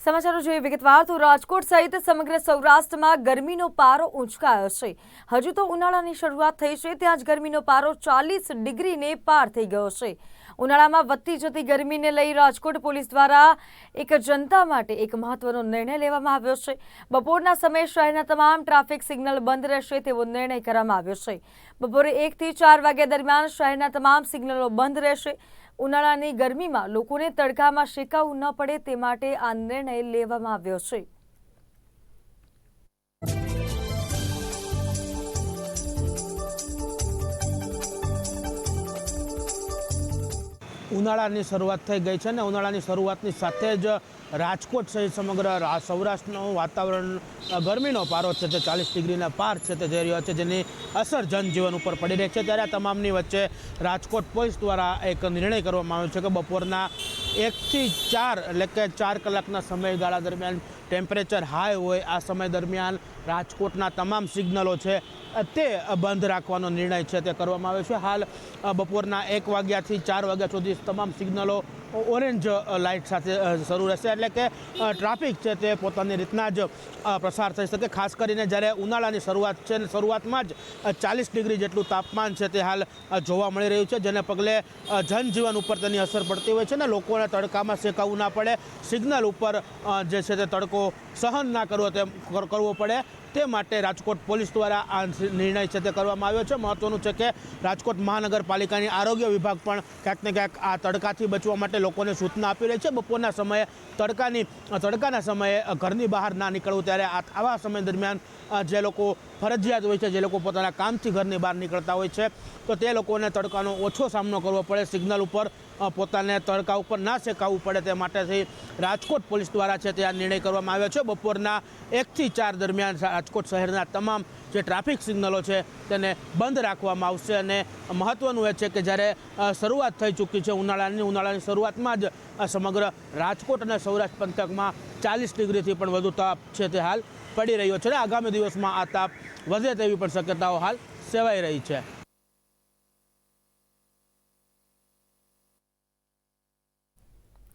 સમાચારો જોઈએ વિગતવાર. તો રાજકોટ સહિત સમગ્ર સૌરાષ્ટ્રમાં ગરમીનો પારો ઉંચકાયો છે. હજુ તો ઉનાળાની શરૂઆત થઈ છે, ત્યાં જ ગરમીનો પારો ચાલીસ ડિગ્રીને પાર થઈ ગયો છે. ઉનાળામાં વધતી જતી ગરમીને લઈ રાજકોટ પોલીસ દ્વારા એક જનતા માટે એક મહત્વનો નિર્ણય લેવામાં આવ્યો છે. બપોરના સમયે શહેરના તમામ ટ્રાફિક સિગ્નલ બંધ રહેશે તેવો નિર્ણય કરવામાં આવ્યો છે. બપોરે એકથી ચાર વાગ્યા દરમિયાન શહેરના તમામ સિગ્નલો બંધ રહેશે. ઉનાળાની ગરમીમાં લોકોને તડકામાં શેકાવું ન પડે તે માટે આ નિર્ણય લેવામાં આવ્યો છે. ઉનાળાની શરૂઆત થઈ ગઈ છે ને ઉનાળાની શરૂઆતની સાથે જ રાજકોટ સહિત સમગ્ર સૌરાષ્ટ્રનું વાતાવરણ ગરમીનો પારો છે તે ચાલીસ ડિગ્રીના પાર છે તે જઈ રહ્યો છે, જેની અસર જનજીવન ઉપર પડી રહી છે. ત્યારે આ તમામની વચ્ચે રાજકોટ પોલીસ દ્વારા એક નિર્ણય કરવામાં આવ્યો છે કે બપોરના એકથી ચાર, એટલે કે ચાર કલાકના સમયગાળા દરમિયાન ટેમ્પરેચર હાઈ હોય, આ સમય દરમિયાન રાજકોટના તમામ સિગ્નલો છે તે બંધ રાખવાનો નિર્ણય છે તે કરવામાં આવ્યો છે. હાલ બપોરના એક વાગ્યાથી ચાર વાગ્યા સુધી તમામ સિગ્નલો ઓરેન્જ લાઇટ સાથે શરૂ રહેશે. એટલે કે ટ્રાફિક છે તે પોતાની રીતના જ પ્રસાર થઈ શકે. ખાસ કરીને જ્યારે ઉનાળાની શરૂઆત છે અને શરૂઆતમાં જ ચાલીસ ડિગ્રી જેટલું તાપમાન છે તે હાલ જોવા મળી રહ્યું છે, જેને પગલે જનજીવન ઉપર તેની અસર પડતી હોય છે ને લોકોને તડકામાં શેકાવવું ના પડે. સિગ્નલ ઉપર જે છે તે તડકો સહન ના કરવો તે કર- કરવો પડે. તે માટે રાજકોટ પોલીસ દ્વારા આ નિર્ણય છે તે કરવામાં આવ્યો છે. મહત્વનું છે કે રાજકોટ મહાનગરપાલિકાની આરોગ્ય વિભાગ પણ ક્યાંક ને ક્યાંક આ તડકાથી બચવા માટે લોકોને સૂચના આપી રહી છે. બપોરના સમયે તડકાની, તડકાના સમયે ઘરની બહાર ના નીકળવું ત્યારે આવા સમય દરમિયાન જે લોકો ફરજિયાત હોય છે, જે લોકો પોતાના કામથી ઘરની બહાર નીકળતા હોય છે, તો તે લોકોને તડકાનો ઓછો સામનો કરવો પડે. સિગ્નલ ઉપર પોતાને તડકા ઉપર ના શેકાવવું પડે તે માટેથી રાજકોટ પોલીસ દ્વારા છે તે આ નિર્ણય કરવામાં આવ્યો છે. બપોરના એકથી ચાર દરમિયાન રાજકોટ શહેરના તમામ જે ટ્રાફિક સિગ્નલો છે તેને બંધ રાખવામાં આવશે અને મહત્ત્વનું એ છે કે જ્યારે શરૂઆત થઈ ચૂકી છે ઉનાળાની ઉનાળાની શરૂઆતમાં જ સમગ્ર રાજકોટ અને સૌરાષ્ટ્ર પંથકમાં ચાલીસ ડિગ્રીથી પણ વધુ તાપ છે તે હાલ પડી રહ્યો છે અને આગામી દિવસમાં આ તાપ વધે તેવી પણ શક્યતાઓ હાલ સેવાઈ રહી છે.